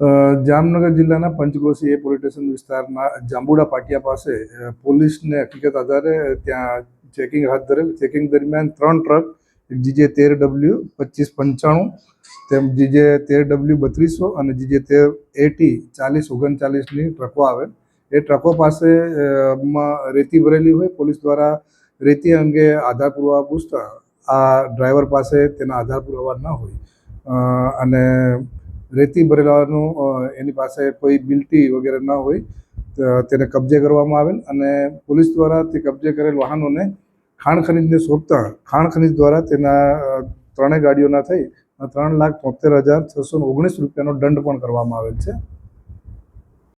જામનગર જિલ્લાના પંચકોશી એ police station વિસ્તારના જાંબુડા પાટિયા પાસે પોલીસને હકીકત આધારે ત્યાં ચેકિંગ હાથ ધરેલ. ચેકિંગ દરમિયાન ત્રણ ટ્રક જીજે તેર ડબલ્યુ પચીસ પંચાણું, તેમ જીજે તેર ડબલ્યુ બત્રીસો અને જીજે તેર એટી ચાલીસ ઓગણચાલીસની ટ્રકો આવે એ ટ્રકો પાસે માં રેતી ભરેલી હોય. પોલીસ દ્વારા રેતી અંગે આધાર પુરાવા પૂછતા આ ડ્રાઈવર પાસે તેના આધાર પુરાવા ન હોય. અને રેતી ભરેલાનું એની પાસે કોઈ બિલ્ટી વગેરે ન હોય તેને કબજે કરવામાં આવેલ અને પોલીસ દ્વારા તે કબજે કરેલ વાહનોને ખાણ ખનીજને સોંપતા, ખાણ ખનીજ દ્વારા તેના ત્રણેય ગાડીઓના થઈ, ત્રણ લાખ તોતેર હજાર છસો ઓગણીસ રૂપિયાનો દંડ પણ કરવામાં આવેલ છે.